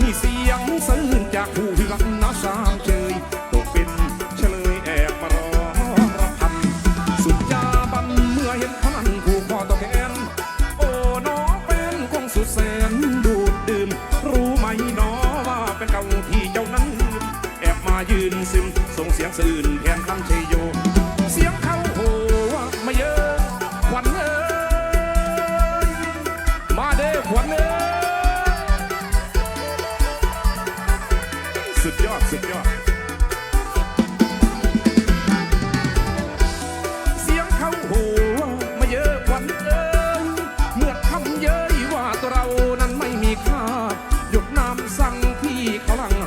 มีเสียงซื่นจากผู้ที่รักนาสามเชยตกเป็นเฉลยแอบมารอรับพันสุดจาบันเมื่อเห็นพนันผูกคอต่อแขนโอ้น้องเป็นคงสุดแสนดูดดื่มรู้ไหมน้อว่าเป็นเก่าที่เจ้านั้น แอบมายืนซึมส่งเสียงสื่นแทนคำเช สุดยอด สุดยอด เสียงเขาหัวมาเยอะวันเอิยเมื่อคำเย้ยว่าตัวเรานั้นไม่มีค่าหยดน้ำสั่งที่เขาหลัง